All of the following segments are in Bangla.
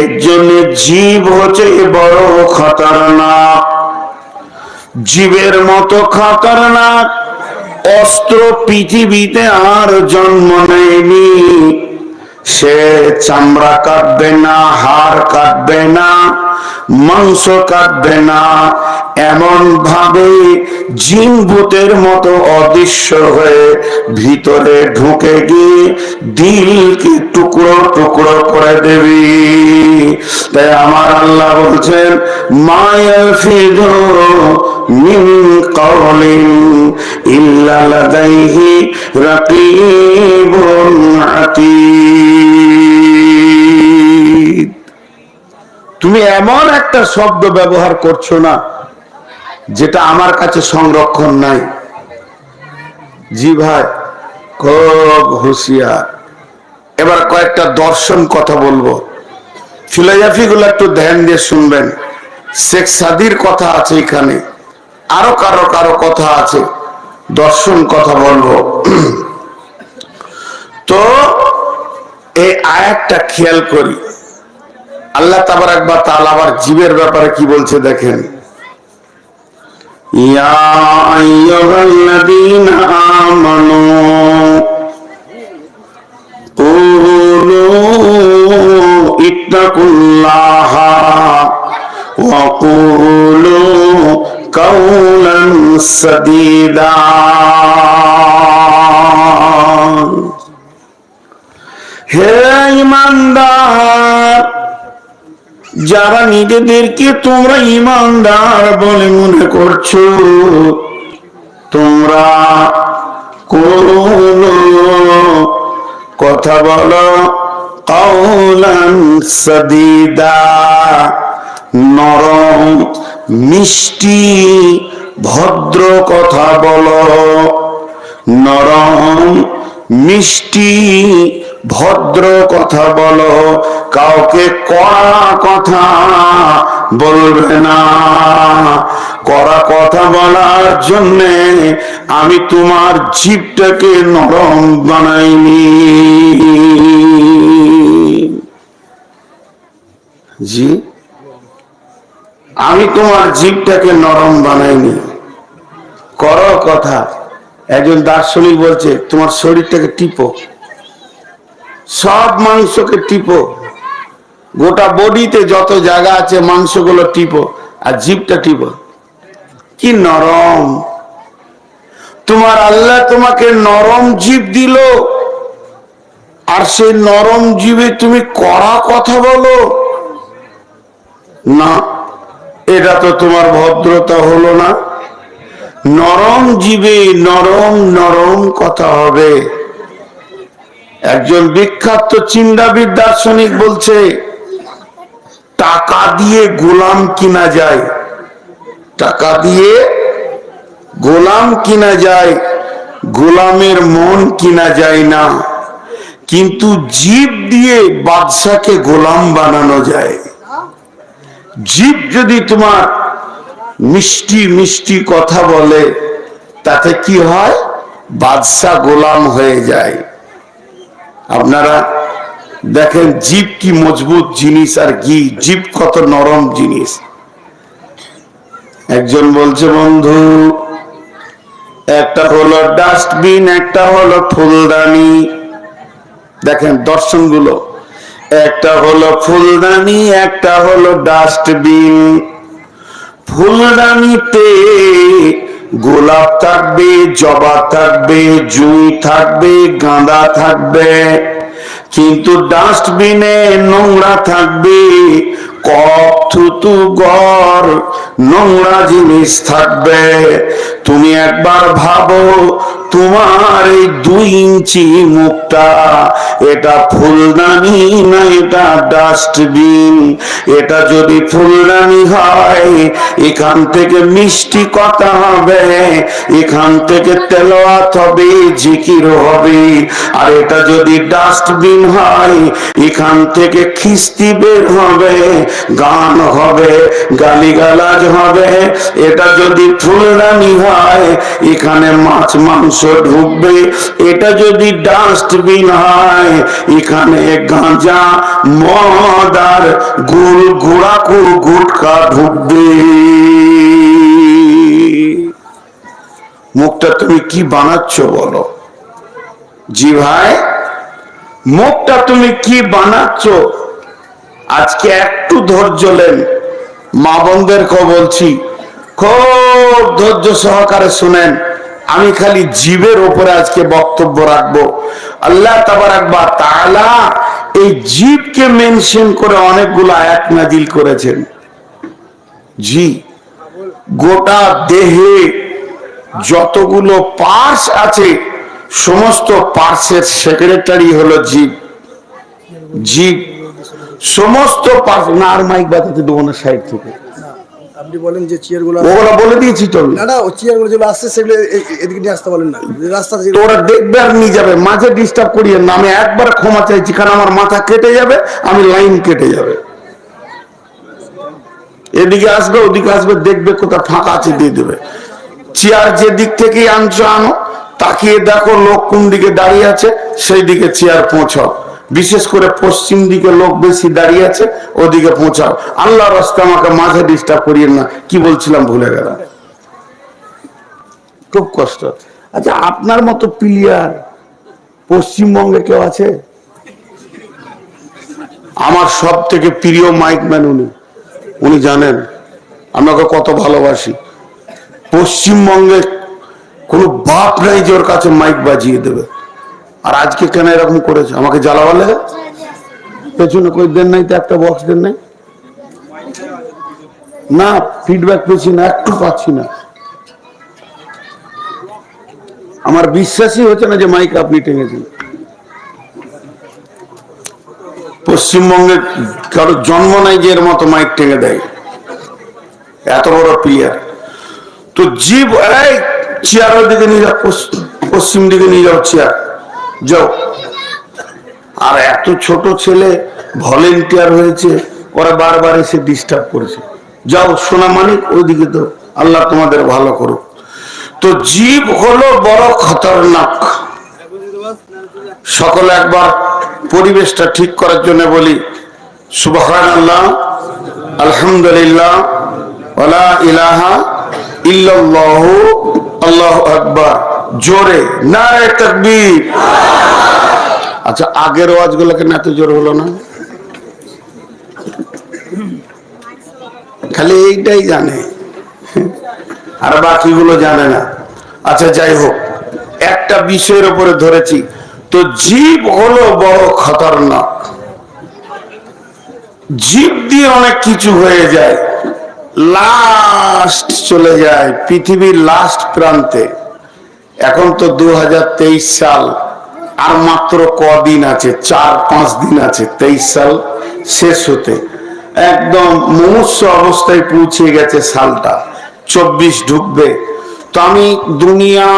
এর জন্য জীব হচ্ছে বড় খতরনাক। জীবের মতো খতরনাক। অস্ত্র পৃথিবীতে আর জন্ম নেয়নি। সে চামড়া কাটবে না, হাড় কাটবে না। মাংস কাটবে না। এমন ভাবে জিন ভূতের মতো অদৃশ্য হয়ে ভিতরে ঢুকে গিয়ে দিলকে টুকরো টুকরো করে দেবি। তাই আমার আল্লাহ বলছেন, মায়া ফিদো মিন কওলিন ইল্লা লাদাইহি রাকিবুন আতীদ তুমি এমন একটা শব্দ ব্যবহার করছ না, যেটা আমার কাছে সংরক্ষণ নাই। জি ভাই, খুব হুঁশিয়ার। এবার কয়েকটা দর্শন কথা বলব। ফিলোজফি গুলো একটু ধ্যান দিয়ে শুনবেন। শেখ সাদির কথা আছে এখানে। আরও কারও কারও কথা আছে। দর্শন কথা বলব। তো, এই আয়াতটা খেয়াল করি। আল্লাহ তাবার একবার তাল আবার জীবের ব্যাপারে কি বলছে দেখেন। ইয়া আইয়ুহাল্লাযীনা নিজেদেরকে তোমরা ইমানদার বলে মনে করছ। তোমরা কথা বলো সদিদা, নরম, মিষ্টি, ভদ্র কথা বলো। নরম, মিষ্টি ভদ্র কথা বলো, কাউকে কড়া কথা বলবে না। কড়া কথা বলার জন্যে আমি তোমার জীবটাকে নরম বানাইনি। জি? আমি তোমার জীবটাকে নরম বানাইনি। করো কথা। একজন দার্শনিক বলছে, তোমার শরীরটাকে টিপো। সব মাংসকে টিপো। গোটা বডিতে যত জায়গা আছে, মাংসগুলো টিপো আর জিভটা টিপো। কি নরম। তোমার আল্লাহ তোমাকে নরম জীব দিল, আর সেই নরম জীবে তুমি কড়া কথা বলো। না, এটা তো তোমার ভদ্রতা হলো না। নরম জীবে নরম নরম কথা হবে। একজন বিখ্যাত চিন্তাবিদ দার্শনিক বলছে, টাকা দিয়ে গোলাম কিনা যায়। টাকা দিয়ে গোলাম কিনা যায়, গোলামের মন কিনা যায় না। কিন্তু জীব দিয়ে বাদশাকে গোলাম বানানো যায়। জীব যদি তোমার মিষ্টি মিষ্টি কথা বলে, তাতে কি হয়? বাদশা গোলাম হয়ে যায়। আপনারা দেখেন জীব কি মজবুত জিনিস আর কি জীব কত নরম জিনিস। একজন বলছে, বন্ধু, একটা হলো ডাস্টবিন, একটা হলো ফুলদানি। দেখেন দর্শনগুলো। একটা হলো ফুলদানি, একটা হলো ডাস্টবিন। ফুলদানিতে গোলাপ থাকবে জবা থাকবে জুই থাকবে গাঁদা থাকবে। কিন্তু ডাস্টবিনে নোংরা থাকবে কপ থুতু গর নোংরা জিনিস থাকবে। তুমি একবার ভাবো, তোমার এই দুই ইঞ্চি মুখটা, এটা ফুলদানি না এটা ডাস্টবিন? এটা যদি ফুলদানি হয়, এখান থেকে মিষ্টি কথা হবে, এখান থেকে তেলোয়াত হবে, জিকির হবে। আর এটা যদি ডাস্টবিন হয়, এখান থেকে খিস্তি বের হবে। গান হবে, গালিগালাজ হবে। এটা যদি ফুলদানি হয়, এখানে মাছ, মাংস ঢুকবে। এটা যদি ডাস্টবিন হয়, এখানে গাঁজা মদ আর গুল গোড়াকু, গুটকা ঢুকবে। মুখটা তুমি কি বানাচ্ছ বলো? জি ভাই, মুখটা তুমি কি বানাচ্ছ? আজকে একটু ধৈর্য নেন মা বোনদেরকে বলছি, খুব ধৈর্য সহকারে শুনেন, আমি খালি জীবের ওপরে আজকে বক্তব্য রাখব। আল্লাহ তাবারাকবা তাআলা এই জীবকে মেনশন করে অনেকগুলো আয়াত নাজিল করেছেন। জি, গোটা দেহে যতগুলো পার্স আছে, সমস্ত পার্সের সেক্রেটারি হলো জীব। জীব। সমস্ত না আর মাইক বাজাতে দেবো না সাইড থেকে। আপনি বলেন যে চেয়ারগুলো ওগুলো বলে দিয়েছি তো। না না ও চেয়ারগুলো যেগুলো আসছে সেগুলো এদিকে নিয়ে আসতে বলেন না। রাস্তা ওরা দেখবে আর নিয়ে যাবে। মাঝে ডিস্টার্ব করিয়ে না আমি একবার ক্ষমা চাইছি কারণ আমার মাথা কেটে যাবে আমি লাইন কেটে যাবে। এদিকে আসবে ওদিকে আসবে দেখবে কোথাও ফাঁকা আছে দিয়ে দেবে। চেয়ার যে দিক থেকে আনছো আনো। তাকিয়ে দেখো লোক কোন দিকে দাঁড়িয়ে আছে সেই দিকে চেয়ার পৌঁছাও। বিশেষ করে পশ্চিম দিকে লোক বেশি দাঁড়িয়ে আছে, ওদিকে পৌঁছাও। আল্লাহ রাস্তা আমাকে মাঝে ডিস্টার্ব করিয়ে না। কি বলছিলাম ভুলে গেলাম। খুব কষ্ট আচ্ছা আপনার মতো প্লেয়ার পশ্চিমবঙ্গে কেউ আছে? আমার সব থেকে প্রিয় মাইক ম্যান উনি। উনি জানেন আমাকে কত ভালোবাসি। পশ্চিমবঙ্গে কোনো বাপ নাই যে ওর কাছে মাইক বাজিয়ে দেবে। আর আজকে কেন এরকম করেছে? আমাকে জ্বালাবার লাগে পেছনে কই দেন নাই তো? একটা বক্স দেন নাই? না ফিডব্যাক পেয়েছি না, একটু পাচ্ছি না। আমার বিশ্বাসই হচ্ছে না যে মাইক আপনি টেনেছেন। পশ্চিমবঙ্গে কারও জন্ম নাই যে এর মতো মাইক টেনে দেয়। এত বড় প্লেয়ার তো জীব, এই চেয়ারের দিকে নিয়ে যাও, পশ্চিম দিকে নিয়ে যাও চেয়ার যাও। আর এত ছোট ছেলে ভলেন্টিয়ার হয়েছে, ওরা বারবার এসে ডিস্টার্ব করেছে। যাও, সোনা মানিক, ওইদিকে তো আল্লাহ তোমাদের ভালো করুক। তো জীব হলো বড় খতরনাক। সকলে একবার পরিবেশটা ঠিক করার জন্য বলি সুবহান আল্লাহ আলহামদুলিল্লাহ ইলাহা ইল্লাল্লাহু, আল্লাহু আকবার। জোরে তাকবীর। আচ্ছা আগের ওয়াজগুলো কেন এত জোর হলো না? খালি এইটাই জানে। আর বাকিগুলো জানে না। আচ্ছা যাই হোক, একটা বিষয়ের উপরে ধরেছি। তো জীব হলো বড় খতরনাক। জীব দিয়ে অনেক কিছু হয়ে যায়। লাস্ট চলে যায় পৃথিবীর লাস্ট প্রান্তে। এখন তো দু হাজার তেইশ সাল, আর মাত্র কদিন আছে, চার পাঁচ দিন আছে, তেইশ সাল শেষ হতে। একদম মুমূর্ষ অবস্থায় পৌঁছে গেছে সালটা, চব্বিশ ঢুকবে। তো আমি দুনিয়া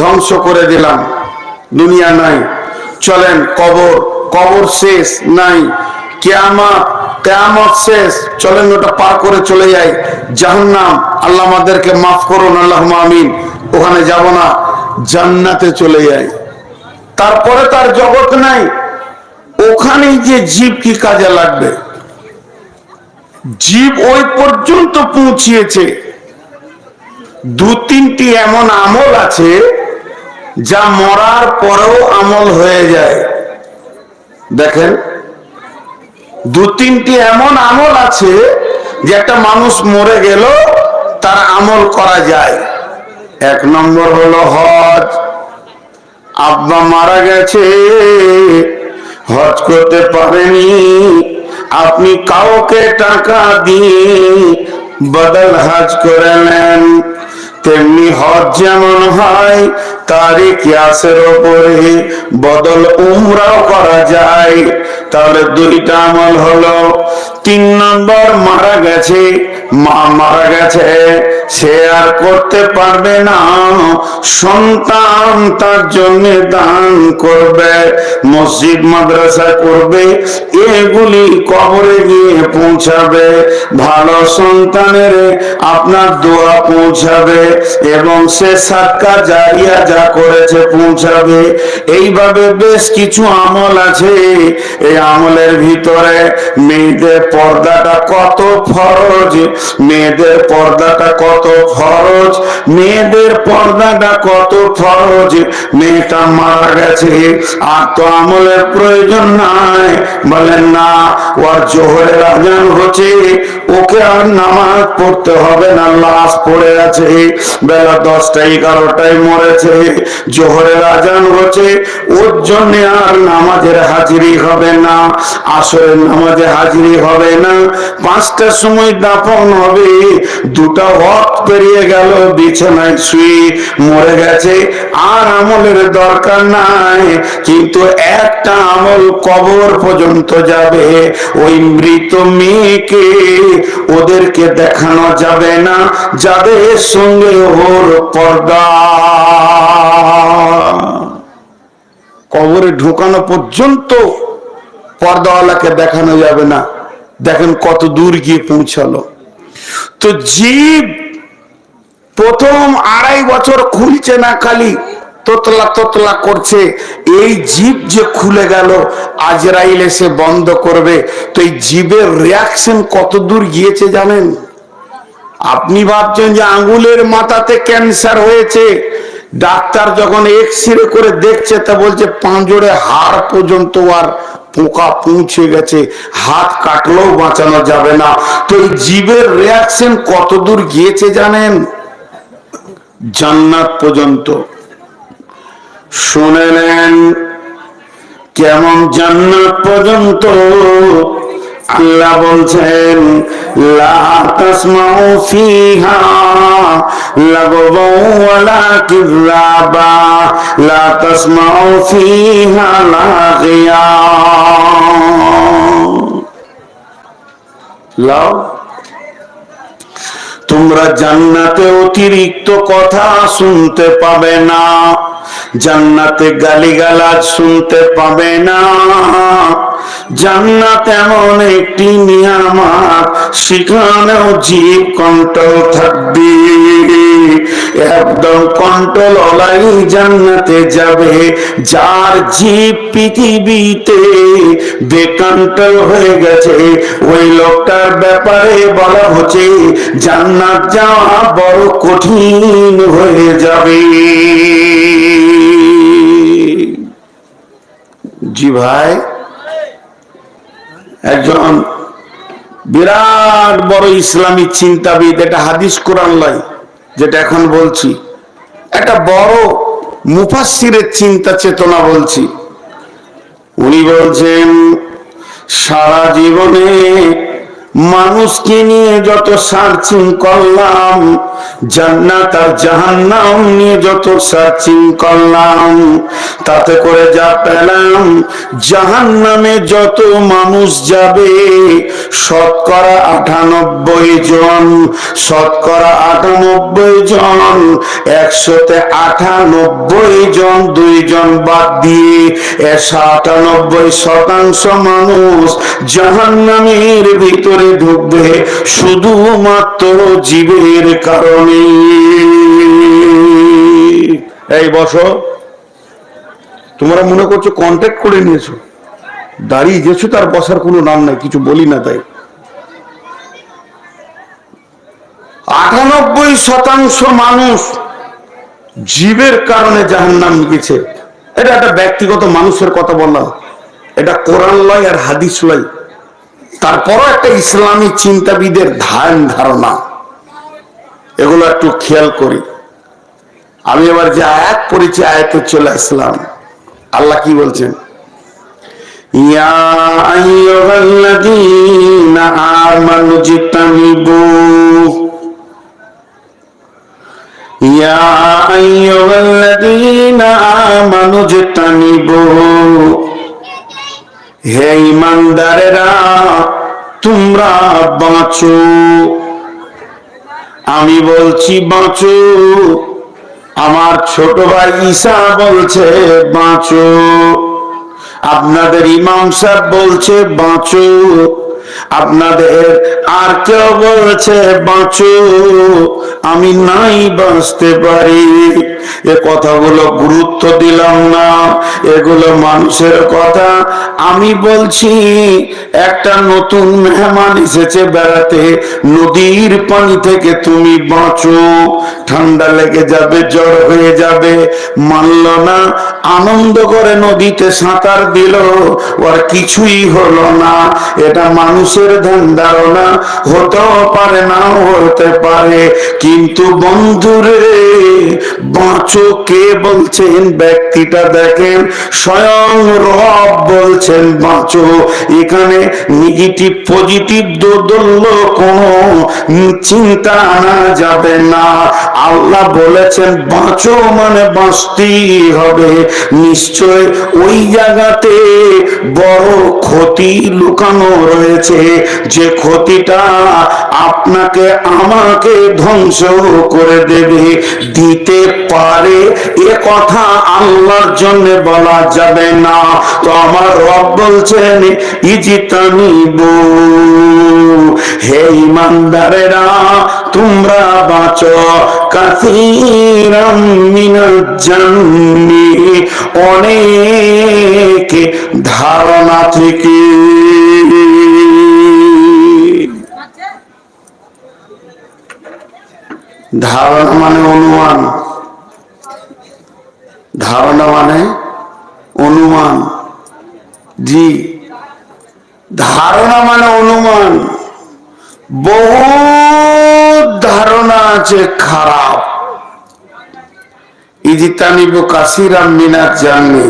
ধ্বংস করে দিলাম, দুনিয়া নাই। চলেন, কবর কবর শেষ নাই। কেয়ামত কেয়ামত শেষ। চলেন ওটা পার করে চলে যাই। জাহান্নাম, আল্লাহ আমাদেরকে মাফ করুন আল্লাহ আমিন। ওখানে যাব না, জান্নাতে চলে যাই। তারপরে তার জগৎ নাই। ওখানেই যে জীব কি কাজে লাগবে? জীব ওই পর্যন্ত পৌঁছিয়েছে। দু তিনটি এমন আমল আছে, যা মরার পরেও আমল হয়ে যায়। দেখেন দু তিনটি এমন আমল আছে যে একটা মানুষ মরে গেল, তার আমল করা যায়। এক নম্বর হলো হজ। আব্বা মারা গেছে, হজ করতে পারেনি। আপনি কাউকে টাকা দিয়ে বদল হজ করে নেন। তেমনি হজ যেমন হয়, তারই কিয়াসের ওপরে বদল উমরাও করা যায়। তাহলে দুইটা আমল হলো, তিন নম্বর মারা গেছে, মা মারা গেছে, সে আর করতে পারবে না, সন্তান তার জন্য দান করবে, মসজিদ মাদ্রাসা করবে, এগুলি কবরে গিয়ে পৌঁছাবে, ভালো সন্তানের আপনার দোয়া পৌঁছাবে, এবং সে সাক্কা জারিয়া যা করেছে পৌঁছাবে, এইভাবে বেশ কিছু আমল আছে, এই আমলের ভিতরে মেয়েদের পর্দাটা কত ফরজ? মেয়েদের পর্দাটা কত ফরজ? মেয়েদের পর্দাটা কত ফরজ? মেয়েটা মারা গেছে, আর তো আমলের প্রয়োজন নাই। বলেন না, ওর জোহরের আজান হচ্ছে, ওকে আর নামাজ পড়তে হবে না, লাশ পড়ে আছে। বেলা দশটা, এগারোটায় মরেছে, জোহরের আজান হচ্ছে, ওর জন্য আর নামাজের হাজিরি হবে না। আসরের নামাজে হাজিরি হবে না, পাঁচটার সময় দাপন হবে, দুটা ওয়াক্ত পেরিয়ে গেল, বিছানায় শুয়ে মরে গেছে, আর আমলের দরকার নাই, কিন্তু একটা আমল কবর পর্যন্ত যাবে, ওই মৃত মেয়েকে ওদেরকে দেখানো যাবে না, যাদের সঙ্গে ওর পর্দা। কবরে ঢোকানো পর্যন্ত পর্দাওয়ালাকে দেখানো যাবে না। দেখেন কত দূর গিয়ে পৌঁছালো। তো জীব প্রথম আড়াই বছর খুলছে না খালি, তোতলা তোতলা করছে। এই জীব যে খুলে গেল, আজরাইল এসে বন্ধ করবে। তো এই জীবের রিয়াকশন কত দূর গিয়েছে জানেন? আপনি ভাবছেন যে আঙ্গুলের মাথাতে ক্যান্সার হয়েছে। ডাক্তার যখন এক্স রে করে দেখছে, তা বলছে পাঁজরে হাড় পর্যন্ত আর পোকা পৌঁছে গেছে, হাত কাটলেও বাঁচানো যাবে না। তো এই জীবের রিয়াকশন কতদূর গিয়েছে জানেন? জান্নাত পর্যন্ত। শুনে নেন, কেমন জান্নাত পর্যন্ত? আল্লাহ বলছেন, লা তোমরা জান্নাতে অতিরিক্ত কথা শুনতে পাবে না, জান্নাতে গালিগালাজ শুনতে পাবে না। জান্নাত এমন একটি নিয়ামত, সেখানেও জীব কন্ট্রোল থাকবে। একদম কন্ট্রোল ওলাই জান্নাতে যাবে, যার জীব পৃথিবীতে বেকন্ট্রোল হয়ে গেছে। ওই লোকটার ব্যাপারে বলা হচ্ছে, জান্নাত যাওয়া বড় কঠিন হয়ে যাবে। জি ভাই। একজন বিরাট বড় ইসলামী চিন্তাবিদ, এটা হাদিস কোরআন লাই, যেটা এখন বলছি। একটা বড় মুফাসসিরের চিন্তা চেতনা বলছি। উনি বলছেন, সারা জীবনে মানুষকে নিয়ে যত সার্চিং করলাম জান্নাত আর জাহান্নাম নিয়ে যত সার্চিং করলাম, তাতে করে যা পেলাম, জাহান্নামে যত মানুষ যাবে, শতকরা আটানব্বই জন, শতকরা আটানব্বই জন, একশোতে আটানব্বই জন, দুইজন বাদ দিয়ে একশো আটানব্বই শতাংশ মানুষ জাহান্নামের ভিতরে ঢুকবে, শুধুমাত্র জীবের কারণে। এই বসো। তোমরা মনে করছ কন্ট্যাক্ট করে নিয়েছো? দাঁড়িয়ে গেছো, তার বসার কোনো নাম নাই, কিছু বলি না তাই। আটানব্বই শতাংশ মানুষ জীবের কারণে জাহান্নাম গেছে। এটা একটা ব্যক্তিগত মানুষের কথা বললাম এটা কোরআন লয় আর হাদিস লয়। তারপরও একটা ইসলামী চিন্তাবিদের ধারণ ধারণা। এগুলো একটু খেয়াল করি। আমি এবার যে আয়াত পড়েছি, আয়াতে চলে আসলাম। আল্লাহ কি বলছেন? হে ইমানদারেরা, তোমরা বাঁচো। আমি বলছি বাঁচো। আমার ছোট ভাই ঈশা বলছে বাঁচো। আপনাদের ইমাম সাহেব বলছে বাঁচো। আপনাদের আর কেউ বলছে, বাঁচো, আমি নাই বাঁচতে পারি। এ কথাগুলো গুরুত্ব দিলাম না। এগুলো মানুষের কথা। আমি বলছি, একটা নতুন মেহমান এসেছে বেড়াতে, নদীর পানি থেকে তুমি বাঁচো। ঠান্ডা লেগে যাবে, জ্বর হয়ে যাবে। মানল না আনন্দ করে নদীতে সাঁতার দিল ওর কিছুই হলো না। এটা মানুষের ধ্যান ধারণা, হতেও পারে না হতে পারে। কিন্তু বন্ধুরে, বাঁচো কে বলছেন? ব্যক্তিটা দেখেন, স্বয়ং রব বলছেন, বাঁচো। এখানে নেগেটিভ পজিটিভ দোদল্য কোনো চিন্তা আনা যাবে না। আল্লাহ বলেছেন, বাঁচো মানে বাঁচতেই হবে। নিশ্চয় ওই জায়গাতে বড় ক্ষতি লুকানো রয়েছে। যে ক্ষতিটা আপনাকে, আমাকে ধ্বংস করে দেবে, দিতে পারে, এ কথা আল্লাহর জন্য বলা যাবে না। তো আমার রব বলছেন ইজিতানিব হে ইমানদারেরা, তোমরা বাঁচো। কাসিরাম মিনাল জান্নি। অনেক ধারণা থেকে। ধারণা মানে অনুমান। ধারণা মানে অনুমান। জি। ধারণা মানে অনুমান। বহু ধারণা আছে খারাপ। ইজিতানিব কাসিরাম মিনাত জাননি।